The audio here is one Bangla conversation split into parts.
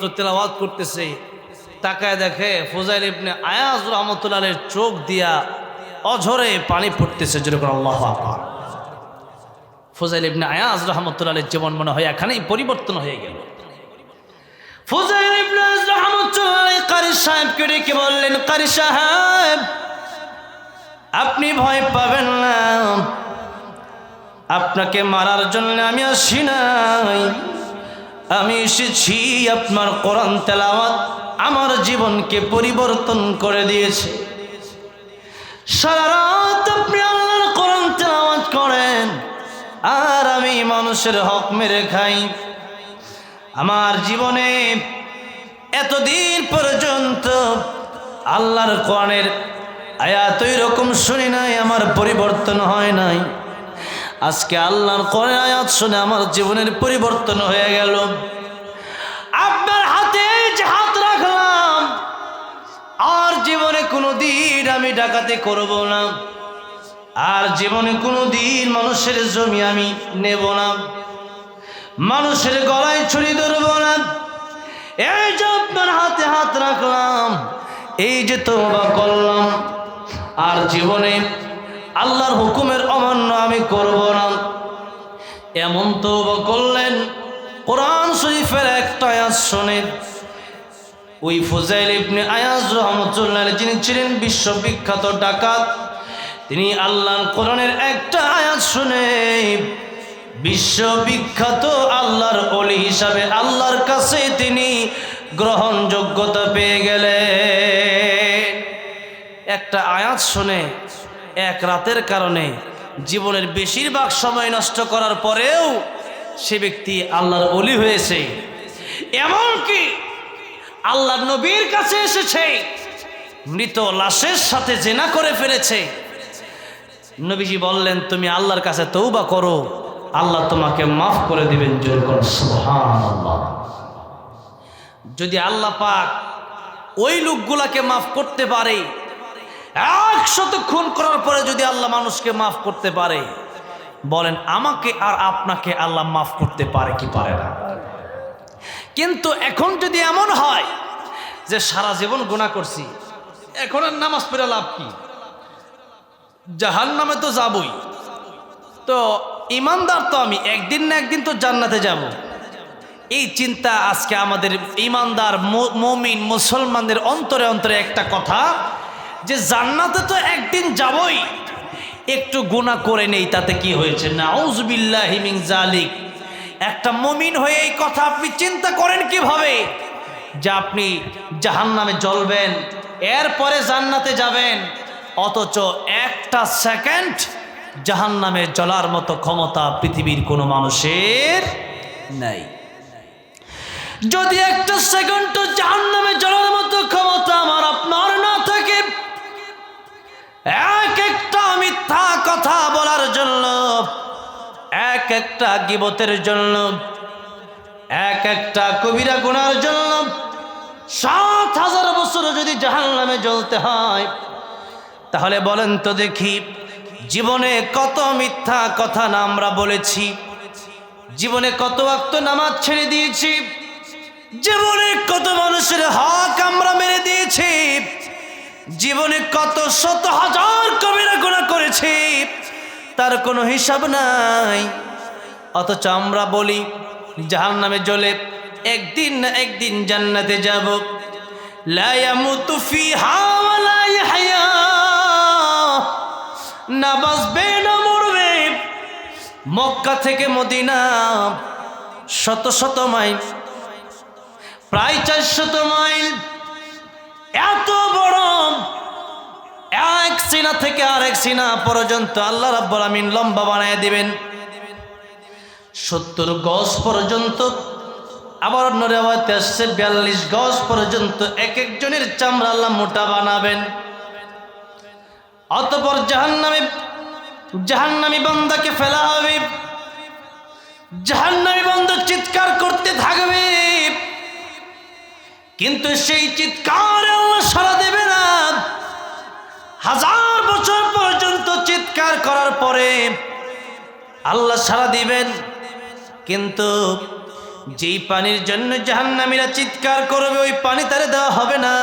মাত্র তেলাওয়াত করতেছে, তাকায় দেখে ফোজাইল ইবনে আয়াজ রহমতুল্লাহের চোখ দিয়া অঝরে পানি পড়তেছে, যেরকম আল্লাহ আকবার। ইবনে আয়াজ রহমতুল্লাহের জীবন মনে হয় এখানেই পরিবর্তন হয়ে গেল। বললেন, কারি সাহেব, আপনি ভয় পাবেন না। আপনাকে মারার জন্য আমি আসি নাই। আমি এসেছি আপনার কোরআন তেলাওয়াত আমার জীবনকে পরিবর্তন করে দিয়েছে। সারা আপনি আল্লাহর কোরআন তেলাওয়াত করেন, আর আমি মানুষের হক মেরে খাই। আমার জীবনে এতদিন পর্যন্ত আল্লাহর কোরআনের আয়াত ওই রকম শুনি নাই, আমার পরিবর্তন হয় নাই। আজকে আল্লাহর কোরআন আয়াত শুনে আমার জীবনের পরিবর্তন হয়ে গেল। আপনার হাতে যে হাত রাখলাম, আর জীবনে কোনো দিন আমি ডাকাতি করব না। আর জীবনে কোনো দিন মানুষের জমি আমি নেব না। মানুষের গলায় ছুরি ধরব না। এই যে আপনার হাতে হাত রাখলাম, এই যে তোবা করলাম, আর জীবনে আল্লাহর হুকুমের অমান্য আমি করব না। এমন তোবা করলেন, কোরআন শরীফের একটা আয়াত শোনেন ওই ফুজাইল ইবনে আয়াজ রহমতুল্লাহ যিনি ছিলেন বিশ্ববিখ্যাত ডাকাত, তিনি আল্লাহর কোরআনের একটা আয়াত শুনে, বিশ্ববিখ্যাত আল্লাহর অলি হিসাবে আল্লাহর কাছে তিনি গ্রহণযোগ্যতা পেয়ে গেলেন। একটা আয়াত শুনে এক রাতের কারণে জীবনের বেশিরভাগ সময় নষ্ট করার পরেও সে ব্যক্তি আল্লাহর অলি হয়েছে। এমনকি আল্লাহ নবীর কাছে এসেছে, মৃত লাশের সাথে জেনা করে ফেলেছে। নবীজি বললেন, তুমি আল্লাহর কাছে তৌবা করো, আল্লাহ তোমাকে মাফ করে দিবেন জোর যদি আল্লাহ পাক ওই লোকগুলাকে মাফ করতে পারে একশত খুন করার পরে যদি আল্লাহ মানুষকে মাফ করতে পারে, বলেন, আমাকে আর আপনাকে আল্লাহ মাফ করতে পারে কি পারে না। কিন্তু এখন যদি এমন হয় যে সারা জীবন গুণা করছি, এখন আর নামাজ পড়ে লাভ কি? জাহান নামে তো যাবই। তো ইমানদার তো আমি, একদিন না একদিন তো জান্নাতে যাব। এই চিন্তা আজকে আমাদের ইমানদার মমিন, মুসলমানদের অন্তরে অন্তরে একটা কথা যে জান্নাতে তো একদিন যাবই। একটু গুণা করে নেই, তাতে কি হয়েছে? নাউজবিল্লাহিমিং জালিক একটা মমিন হয়ে এই কথা আপনি চিন্তা করেন কীভাবে? যে আপনি জাহান নামে জ্বলবেন, এরপরে জান্নাতে যাবেন, অথচ একটা সেকেন্ড জাহান নামে জ্বলার মতো ক্ষমতা পৃথিবীর কোনো মানুষের নেই। যদি একটা সেকেন্ড জাহান নামে জ্বলার মতো ক্ষমতা আমার এক একটা মিথ্যা কথা বলার জন্য এক একটা গিবতের জন্য এক একটা কবিরা গুনার জন্য, সাত হাজার বছর যদি জাহান নামে জ্বলতে হয়, তাহলে বলেন তো দেখি, জীবনে কত মিথ্যা কথা না আমরা বলেছি, জীবনে কত আক্ত নামাজ ছেড়ে দিয়েছি, জীবনে কত মানুষের হক আমরা মেরে দিয়েছি জীবনে কত শত হাজার কবিরা গুণা করেছি, তার কোনো হিসাব নাই। অথচ আমরা বলি জাহান নামে জ্বলে একদিন না একদিন জান্নাতে যাব। না বাঁচবে, না মরবে। মক্কা থেকে মদিনা শত শত মাইল, প্রায় চারশত মাইল। এত বড়, এক সিনা থেকে আরেক সিনা পর্যন্ত আল্লাহ রাব্বুল আমিন লম্বা বানায় দিবেন। সত্তর গজ পর্যন্ত, আবার অন্য রেওয়াতে আসছে, বিয়াল্লিশ গজ পর্যন্ত এক একজনের চামড়া আল্লাহ মোটা বানাবেন। অতপর জাহান্নামে, জাহান্নামী বান্দাকে ফেলা হবে। জাহান্নামী বান্দা চিৎকার করতে থাকবে। কিন্তু সেই চিৎকার আল্লাহ সারা দেবে না। হাজার বছর পর্যন্ত চিৎকার করার পরে আল্লাহ সারা দিবেন। কিন্তু যেই পানির জন্য জাহান্নামীরা চিৎকার করবে, ওই পানি তারে দেওয়া হবে না।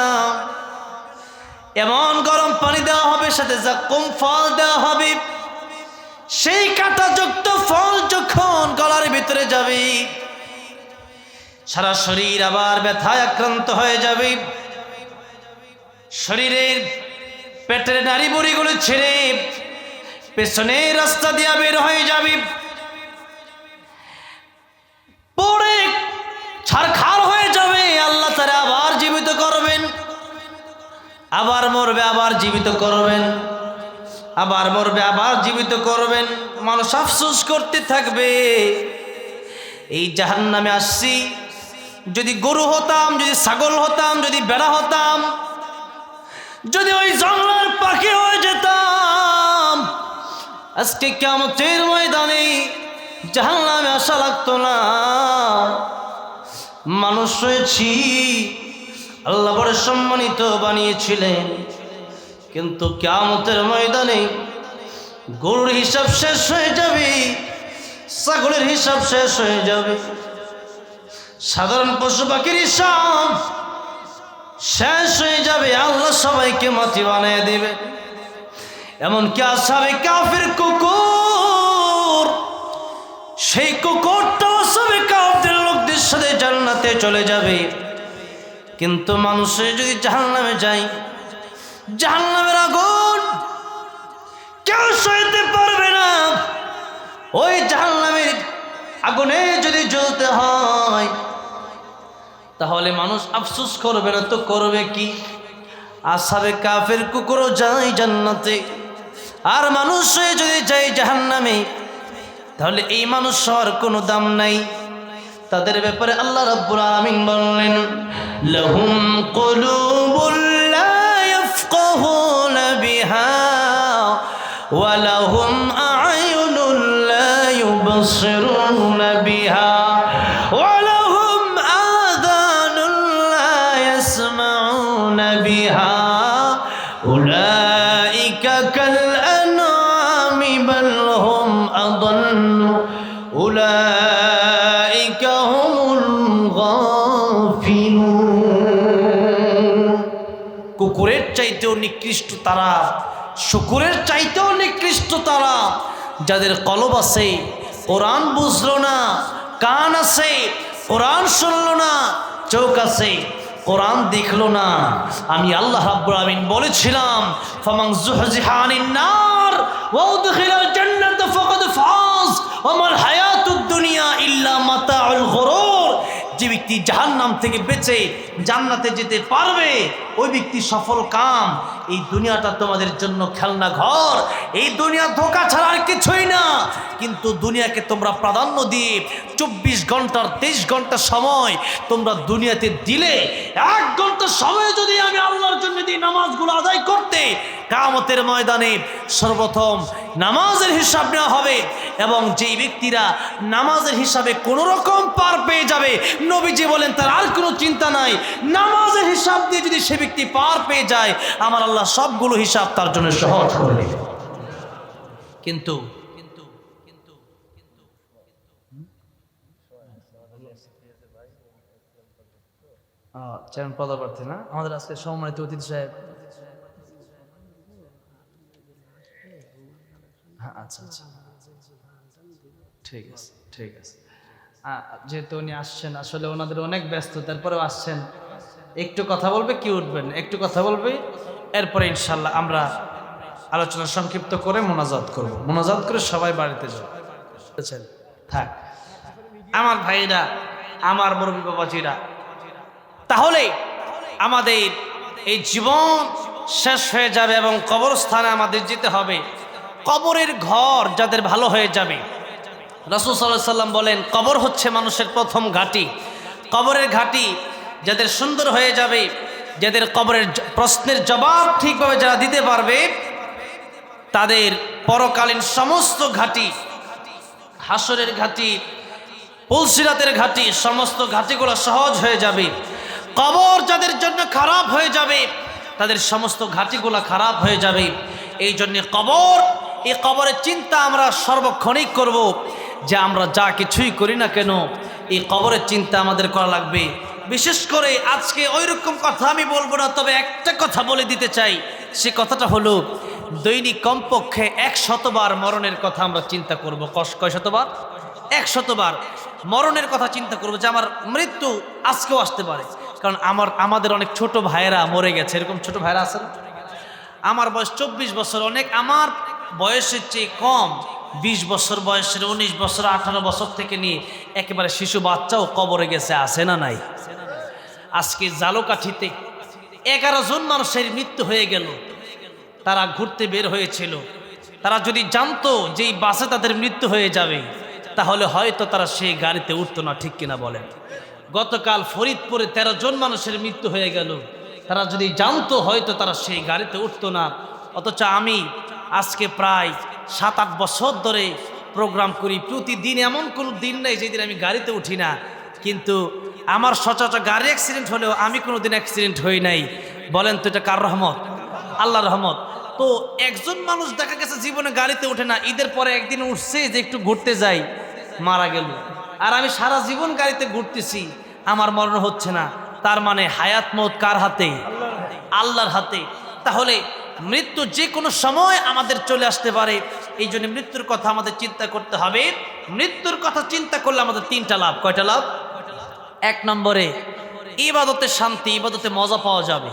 এমন গরম পানি দেওয়া হবে, সাথে যা কম ফল দেওয়া হবে, সেই কাঁটাযুক্ত ফল যখন গলার ভিতরে যাবে সারা শরীর আবার ব্যথায় আক্রান্ত হয়ে যাবে। শরীরের পেটের নারী বুড়িগুলো ছেড়ে পেছনে রাস্তা দিয়া বের হয়ে যাবে। পরে ছাড়খাড় হয়ে যাবে, আল্লাহ তারা আবার জীবিত করবেন। আবার মরবে, আবার জীবিত করবেন। আবার মরবে, আবার জীবিত করবেন। মানুষ আফসোস করতে থাকবে। এই জাহান নামে আসছি। যদি গরু হতাম, যদি ছাগল হতাম, যদি বেড়া হতাম, যদি ওই জঙ্গলের পাখি হয়ে যেতাম, আজকে কেমতের ময়দানে জাহান নামে আসা লাগতো না। মানুষ হয়েছি আল্লাহ বড় সম্মানিত বানিয়েছিলেন। কিন্তু কেমতের ময়দানে গরুর হিসাব শেষ হয়ে যাবে, ছাগলের হিসাব শেষ হয়ে যাবে। সাধারণ পশু পাখির সব শেষ হয়ে যাবে। আল্লাহ সবাইকে মাটি বানিয়ে দেবে। এমনকি আসাবে কাফের কুকুর, সেই কুকুরটা আসাবে কাফের লোকদের সাথে জান্নাতে চলে যাবে। কিন্তু মানুষের যদি জাহান্নামে যায়, জাহান্নামের আগুন কেউ সইতে পারবে না। ওই জাহান্নামের আগুনে যদি জ্বলতে হয় তাহলে মানুষ আফসুস করবে না তো করবে কি? আসাবে কাফের কুকুরও যায় জান্নাতে। আর মানুষ হয়ে যদি যায় জাহান্নামে, তাহলে এই মানুষ হওয়ার কোনো দাম নাই। তাদের ব্যাপারে আল্লাহ রাব্বুল আলামিন বললেন, লহুম কুলুবুল কুকুরের চাইতেও নিকৃষ্ট তারা, শুকুরের চাইতেও নিকৃষ্ট তারা। যাদের কলব আছে, কোরআন বুঝলো না, কান আছে, কোরআন শুনলো না, চোখ আছে, কোরআন দেখল না। আমি আল্লাহ রাব্বুল আমিন বলেছিলাম, ফামান জুহজিহানিন নার ওয়া উদখিলাল জান্নাত ফাকাদ ফাজ, ওমাল হায়াতুদ দুনিয়া ইল্লা মাতাউল গুরুর ব্যক্তি জাহান্নাম থেকে বেঁচে জান্নাতে যেতে পারবে, ওই ব্যক্তি সফল কাম এই দুনিয়াটা তোমাদের জন্য খেলনা ঘর। এই দুনিয়া ধোকা ছাড়া আর কিছুই না। কিন্তু দুনিয়াকে তোমরা প্রাধান্য দিয়ে চব্বিশ ঘণ্টার, তেইশ ঘণ্টা সময় তোমরা দুনিয়াতে দিলে, এক ঘণ্টা সময় যদি আমি আল্লাহর জন্য দিই নামাজগুলো আদায় করতে কামতের ময়দানে সর্বপ্রথম নামাজের হিসাব নেওয়া হবে এবং যেই ব্যক্তিরা নামাজের হিসাবে কোনো রকম পার পেয়ে যাবে, নবীজি বলেন, তার আর কোনো চিন্তা নাই। নামাজের হিসাব দিয়ে যদি সে ব্যক্তি পার পেয়ে যায়, আমার আল্লাহ সবগুলো হিসাব তার জন্য সহজ করে দেবে। কিন্তু চেয়ারম্যান পদপ্রার্থী না? আমাদের আজকে সম্মানিত অতিথি সাহেব আচ্ছা আচ্ছা। ঠিক আছে ঠিক আছে। যেহেতু উনি আসছেন আসলে ওনাদের অনেক ব্যস্ত তারপরেও আসছেন। একটু কথা বলবে কি উঠবেন? একটু কথা বলবে এরপরে ইনশাল্লাহ আমরা আলোচনা সংক্ষিপ্ত করে মোনাজাত করব। মোনাজাত করে সবাই বাড়িতে যাব বুঝেছেন? থাক। আমার ভাইরা আমার মুরব্বী বাবাজিরা তাহলে আমাদের এই জীবন শেষ হয়ে যাবে এবং কবরস্থানে আমাদের যেতে হবে। কবরের ঘর যাদের ভালো হয়ে যাবে। রাসুল সাল্লাহ সাল্লাম বলেন, কবর হচ্ছে মানুষের প্রথম ঘাঁটি। কবরের ঘাঁটি যাদের সুন্দর হয়ে যাবে, যাদের কবরের প্রশ্নের জবাব ঠিকভাবে যারা দিতে পারবে, তাদের পরকালীন সমস্ত ঘাঁটি, হাসরের ঘাঁটি, পুলসিরাতের ঘাঁটি, সমস্ত ঘাঁটিগুলো সহজ হয়ে যাবে। কবর যাদের জন্য খারাপ হয়ে যাবে, তাদের সমস্ত ঘাঁটিগুলো খারাপ হয়ে যাবে। এই জন্যে কবর এই কবরের চিন্তা আমরা সর্বক্ষণিক করব যে আমরা যা কিছুই করি না কেন, এই কবরের চিন্তা আমাদের করা লাগবে। বিশেষ করে আজকে ওই রকম কথা আমি বলব না, তবে একটা কথা বলে দিতে চাই। সে কথাটা হলো, দৈনিক কমপক্ষে এক শতবার মরণের কথা আমরা চিন্তা করব। কষ কয় শতবার? এক শতবার মরণের কথা চিন্তা করব যে আমার মৃত্যু আজকেও আসতে পারে। কারণ আমার আমাদের অনেক ছোট ভাইয়েরা মরে গেছে। এরকম ছোট ভাইয়েরা আছে আমার বয়স চব্বিশ বছর, অনেক আমার বয়সের চেয়ে কম বিশ বছর বয়সের, উনিশ বছর, আঠারো বছর থেকে নিয়ে একেবারে শিশু বাচ্চাও কবরে গেছে, আছে না নাই? আজকে জালোকাঠিতে এগারো জন মানুষের মৃত্যু হয়ে গেল। তারা ঘুরতে বের হয়েছিল। তারা যদি জানতো যে এই বাসে তাদের মৃত্যু হয়ে যাবে, তাহলে হয়তো তারা সেই গাড়িতে উঠতো না, ঠিক কিনা বলেন? গতকাল ফরিদপুরে তেরো জন মানুষের মৃত্যু হয়ে গেল। তারা যদি জানতো, হয়তো তারা সেই গাড়িতে উঠতো না। অথচ আমি আজকে প্রায় সাত আট বছর ধরে প্রোগ্রাম করি। প্রতিদিন এমন কোনো দিন নেই যেদিন আমি গাড়িতে উঠি না। কিন্তু আমার সচরাচর গাড়ি অ্যাক্সিডেন্ট হলেও আমি কোনো দিন অ্যাক্সিডেন্ট হই নাই। বলেন তো এটা কার রহমত? আল্লাহ রহমত। তো একজন মানুষ দেখা গেছে জীবনে গাড়িতে ওঠে না, ঈদের পরে একদিন উঠছে যে একটু ঘুরতে যাই, মারা গেল। আর আমি সারা জীবন গাড়িতে ঘুরতেছি, আমার মরণ হচ্ছে না। তার মানে হায়াত মত কার হাতে? আল্লাহর হাতে। তাহলে মৃত্যু যে কোনো সময় আমাদের চলে আসতে পারে। এই জন্য মৃত্যুর কথা আমাদের চিন্তা করতে হবে। মৃত্যুর কথা চিন্তা করলে আমাদের তিনটা লাভ। কয়টা লাভ? এক নম্বরে, ইবাদতে শান্তি, ইবাদতে মজা পাওয়া যাবে।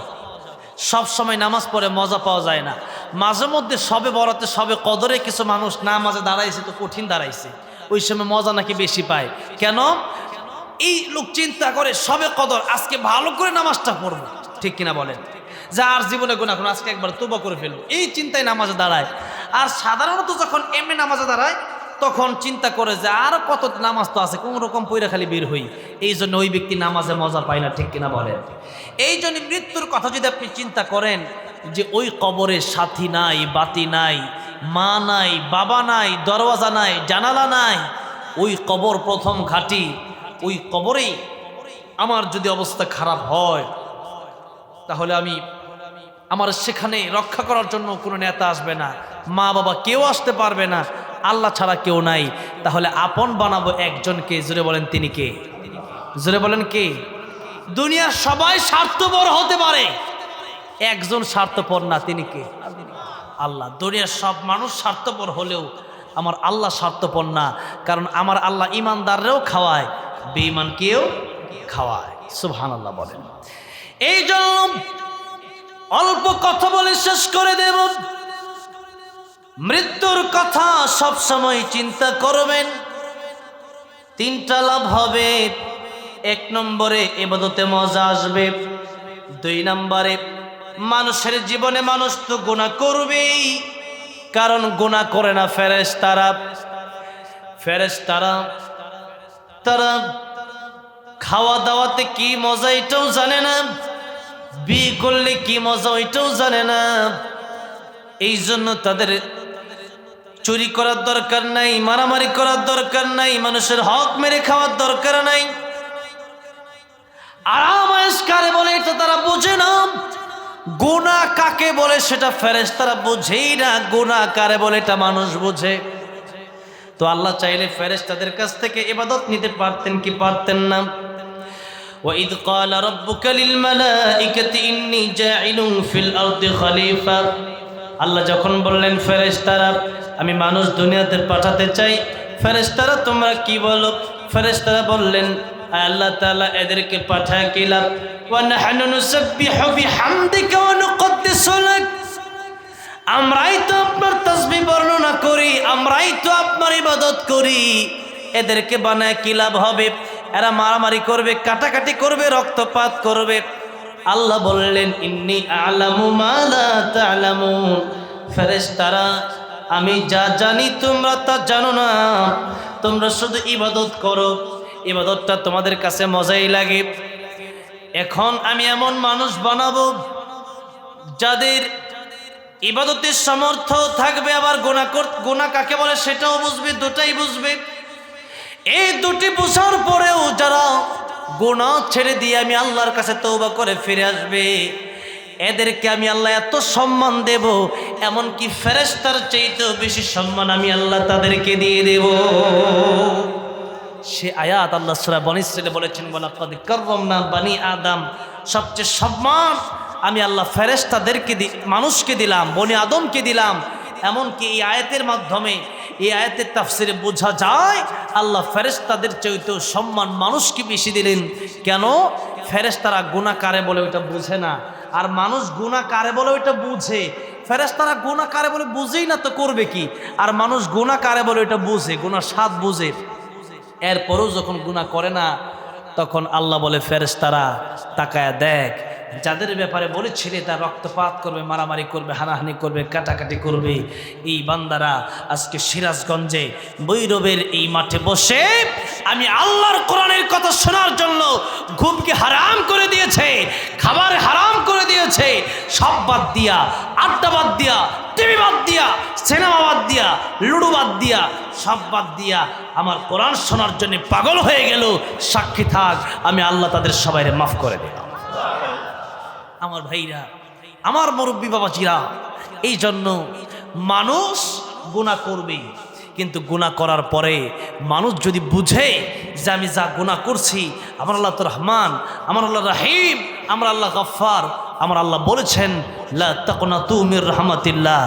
সব সময় নামাজ পড়ে মজা পাওয়া যায় না। মাঝে মধ্যে সবে বরাতে, সবে কদরে কিছু মানুষ নামাজে দাঁড়াইছে তো কঠিন দাঁড়াইছে। ওই সময় মজা নাকি বেশি পায়। কেন? এই লোক চিন্তা করে সবে কদর, আজকে ভালো করে নামাজটা পড়ব। ঠিক কিনা বলেন? যা আর জীবনে গুণা কোনো আজকে একবার তোবা করে ফেলব। এই চিন্তায় নামাজে দাঁড়ায়। আর সাধারণত যখন এমনি নামাজে দাঁড়ায়, তখন চিন্তা করে যে আর কত নামাজ তো আছে, কোন রকম পয়রা খালি বের হই। এই জন্য ওই ব্যক্তি নামাজে মজা পায় না, ঠিক কিনা বলেন? এই জন্য মৃত্যুর কথা যদি আপনি চিন্তা করেন, যে ওই কবরে সাথী নাই, বাতি নাই, মা নাই, বাবা নাই, দরওয়াজা নাই, জানালা নাই, ওই কবর প্রথম ঘাটি, ওই কবরেই আমার যদি অবস্থা খারাপ হয় তাহলে আমি আমার সেখানে রক্ষা করার জন্য কোনো নেতা আসবে না। মা বাবা কেউ আসতে পারবে না। আল্লাহ ছাড়া কেউ নাই। তাহলে আপন বানাবো একজনকে। জোরে বলেন তিনি কে? জোরে বলেন কে? দুনিয়ার সবাই স্বার্থপর হতে পারে। একজন স্বার্থপর না, তিনি কে? আল্লাহ। দুনিয়ার সব মানুষ স্বার্থপর হলেও আমার আল্লাহ স্বার্থপর না। কারণ আমার আল্লাহ ইমানদাররাও খাওয়ায় বেঈমানকেও খাওয়ায়। সুবহান আল্লাহ বলেন। এই জন্য অল্প কথা বলে শেষ করে দেব। মৃত্যুর কথা সব সময় চিন্তা করবেন। তিনটা লাভ হবে। এক নম্বরে এবাদতে মজা আসবে। দুই নম্বরে মানুষের জীবনে মানুষ তো গুণা করবেই। কারণ গুণা করে না ফেরেস তারা ফেরেস তারা তারা খাওয়া দাওয়াতে কি মজা এটাও জানে না, বিয়ে করলে কি মজা ওইটাও জানে না। এই জন্য তাদের চুরি করার দরকার নাই, মারামারি করার দরকার নাই, মানুষের হক মেরে খাওয়ার দরকার নাই। আরাম কারে বলে এটা তারা বোঝে না। গোনা কাকে বলে সেটা ফেরেস তারা বোঝেই না গোনা কারে বলে এটা মানুষ বোঝে। তো আল্লাহ চাইলে ফেরেস তাদের কাছ থেকে ইবাদত নিতে পারতেন কি পারতেন না। وإذ قال ربك للملائكة إني جاعل في الأرض خليفة আল্লাহ যখন বললেন ফেরেশতারা আমি মানুষ দুনিয়াতে পাঠাতে চাই ফেরেশতারা তোমরা কি বলো ফেরেশতারা বললেন আয় আল্লাহ তাআলা এদেরকে পাঠায় কিলাম ওয়া নাহনু নুসাব্বিহু বিহামদিকা ওয়া নুকদ্দিসু লাক আমরাই তো আপনার তাসবিহ বর্ণনা করি আমরাই তো আপনার ইবাদত করি এদেরকে বানায় কি লাভ হবে এরা মারামারি করবে, কাটাকাটি করবে, রক্তপাত করবে। আল্লাহ বললেন, ইন্নি আলামু মালা তালামুন। ফেরেশতারা, আমি যা জানি তোমরা তা জানো না। তোমরা শুধু ইবাদত করো। ইবাদতটা তোমাদের কাছে মজাই লাগে। এখন আমি এমন মানুষ বানাবো, যাদের ইবাদতের সামর্থ্য থাকবে, আবার গোনা গোনা কাকে বলে সেটাও বুঝবে, দুটাই বুঝবে। এই দুটি বোঝার পরেও যারা গোনা ছেড়ে দিয়ে আমি আল্লাহর কাছে তৌবা করে ফিরে আসবে, এদেরকে আমি আল্লাহ এত সম্মান দেব, এমনকি ফেরেস্তার চাইতেও বেশি সম্মান আমি আল্লাহ তাদেরকে দিয়ে দেব। সে আয়াত আল্লাহ সুরা বনিসলে বলেছেন বলা করবম না বানি আদম। সবচেয়ে সম্মান আমি আল্লাহ ফেরেস্তাদেরকে দি, মানুষকে দিলাম, বনি আদমকে দিলাম। এমনকি এই আয়াতের মাধ্যমে এই আয়াতের তাফসিরে বোঝা যায়, আল্লাহ ফেরেস্তাদের চাইতেও সম্মান মানুষকে বেশি দিলেন। কেন? ফেরেস্তারা গুণা কারে বলে ওইটা বুঝে না। আর মানুষ গুণা কারে বলে ওইটা বুঝে। ফেরেস্তারা গুণা কারে বলে বুঝেই না তো করবে কি? আর মানুষ গুণা কারে বলে ওইটা বুঝে গুণা স্বাদ বুঝে। এরপরেও যখন গুণা করে না, তখন আল্লাহ বলে ফেরেস্তারা তাকায় দেখ যাদের ব্যাপারে বলেছিলে তার রক্তপাত করবে, মারামারি করবে, হানাহানি করবে, কাটাকাটি করবে। এই বান্দারা আজকে সিরাজগঞ্জে বৈরবের এই মাঠে বসে আমি আল্লাহর কোরআনের কথা শোনার জন্য ঘুমকে হারাম করে দিয়েছে, খাবার হারাম করে দিয়েছে। সব বাদ দিয়া, আড্ডা বাদ দিয়া, টিভি বাদ দিয়া, সিনেমা বাদ দিয়া, লুডু বাদ দিয়া, সব বাদ দিয়া আমার কোরআন শোনার জন্য পাগল হয়ে গেল। সাক্ষী থাক, আমি আল্লাহ তাদের সবাইরে মাফ করে দিলাম। আমার ভাইরা, আমার মুরব্বী বাবাজিরা, এই জন্য মানুষ গুণা করবে। কিন্তু গুণা করার পরে মানুষ যদি বুঝে যে আমি যা গুণা করছি, আমার আল্লাহ তো রহমান, আমার আল্লাহ রাহিম, আমার আল্লাহ গফার আমার আল্লাহ বলেছেন, লা তুমির রহমাতিল্লাহ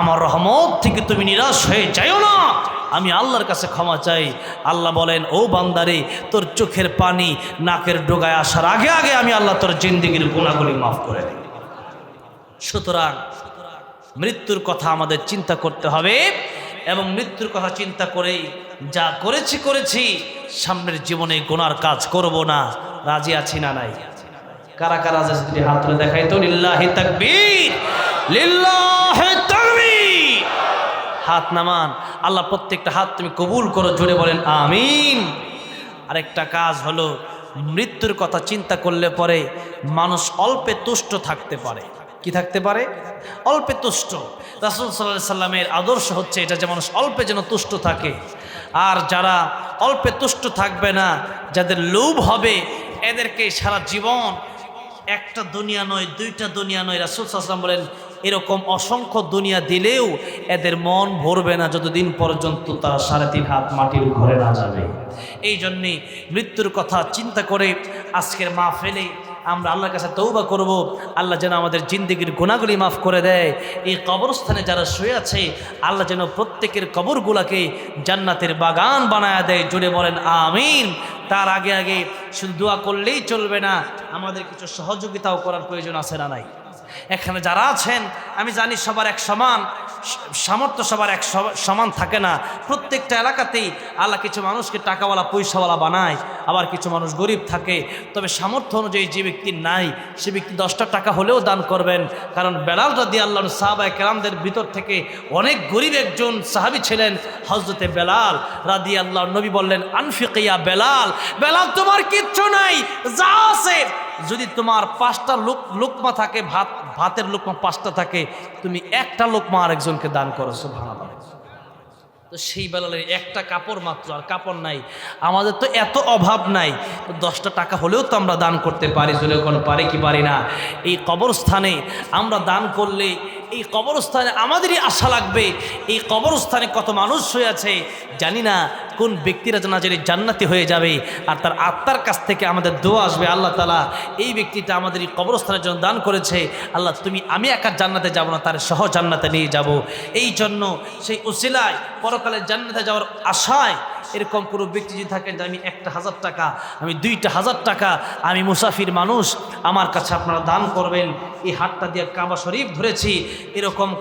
আমার রহমত থেকে তুমি নিরাশ হয়ে যাইও না। আমি আল্লাহর কাছে ক্ষমা চাই। আল্লাহ বলেন, ও বান্দারে, তোর চোখের পানি নাকের ডোগায় আসার আগে আগে আমি আল্লাহ তোর জিন্দিগির গুণাগুলি মাফ করে দিই সুতরাং মৃত্যুর কথা আমাদের চিন্তা করতে হবে এবং মৃত্যুর কথা চিন্তা করেই যা করেছি করেছি, সামনের জীবনে গোনার কাজ করব না। রাজি আছি না নাই? কারা কারা যদি হাত তুলে দেখাই তো? লিল্লাহি তাকবীর লিল্লাহি তাকবীর। হাত নামান। আল্লাহ প্রত্যেকটা হাত তুমি কবুল করো, জোরে বলেন, আমিন। আরেকটা কাজ হলো, মৃত্যুর কথা চিন্তা করলে পরে মানুষ অল্পে তুষ্ট থাকতে পারে। কি থাকতে পারে? অল্পে তুষ্ট। রাসুল সাল্লাহ সাল্লামের আদর্শ হচ্ছে এটা যে মানুষ অল্পে যেন তুষ্ট থাকে। আর যারা অল্পে তুষ্ট থাকবে না, যাদের লোভ হবে, এদেরকে সারা জীবন একটা দুনিয়া নয়, দুইটা দুনিয়া নয়, রাসুল সাল্লাম বলেন এরকম অসংখ্য দুনিয়া দিলেও এদের মন ভরবে না যতদিন পর্যন্ত তারা সাড়ে তিন হাত মাটির ঘরে না যাবে। এই জন্যে মৃত্যুর কথা চিন্তা করে আজকের মা ফেলে আমরা আল্লাহর কাছে তৌবা করব। আল্লাহ যেন আমাদের জিন্দিগির গুণাগুলি মাফ করে দেয়। এই কবরস্থানে যারা শুয়ে আছে, আল্লাহ যেন প্রত্যেকের কবরগুলাকে জান্নাতের বাগান বানায় দেয়। জুড়ে বলেন, আমিন। তার আগে আগে শুধু দোয়া করলেই চলবে না, আমাদের কিছু সহযোগিতাও করার প্রয়োজন আছে না নাই? এখানে যারা আছেন, আমি জানি সবার এক সমান, সামর্থ্য সবার এক সমান থাকে না। প্রত্যেকটা এলাকাতেই আল্লাহ কিছু মানুষকে টাকাওয়ালা, পয়সাওয়ালা বানায়, আবার কিছু মানুষ গরিব থাকে। তবে সামর্থ্য অনুযায়ী যে ব্যক্তির নাই, সে ব্যক্তি দশটা টাকা হলেও দান করবেন। কারণ বেলাল রাদি আল্লাহ সাহাবায় কেরামদের ভিতর থেকে অনেক গরিব একজন সাহাবি ছিলেন হজরতে বেলাল রাদি আল্লাহ নবী বললেন আনফিকিয়া বেলাল বেলাল তোমার কিচ্ছু নাই, যা আছে। যদি তোমার পাঁচটা লোক, লোকমা থাকে, ভাত ভাতের লোকমা পাঁচটা থাকে, তুমি একটা লোকমা আরেকজনকে দান করো ভালো তো সেই বেলালে একটা কাপড় মাত্র, আর কাপড় নাই। আমাদের তো এত অভাব নাই দশটা টাকা হলেও তো আমরা দান করতে পারি যদি কোনো পারি কি পারি না। এই কবরস্থানে আমরা দান করলে, এই কবরস্থানে আমাদেরই আশা লাগবে, এই কবরস্থানে কত মানুষ হয়ে আছে, জানি না কোন ব্যক্তিরা জানা জানি জান্নাতি হয়ে যাবে আর তার আত্মার কাছ থেকে আমাদের দোয়া আসবে, আল্লাহ তালা এই ব্যক্তিটা আমাদের এই কবরস্থানের জন্য দান করেছে। আল্লাহ, তুমি আমি একা জান্নাতে যাব না, তার সহ জান্নাতে নিয়ে যাব। এই জন্য সেই উসিলায় পরকালে জান্নাতে যাওয়ার আশায় এরকম কোনো ব্যক্তি যদি থাকেন যে আমি একটা হাজার টাকা, আমি দুইটা হাজার টাকা, আমি মুসাফির মানুষ, আমার কাছে আপনারা দান করবেন। এই হাটটা দিয়ে কাবা শরীফ ধরেছি, এরকম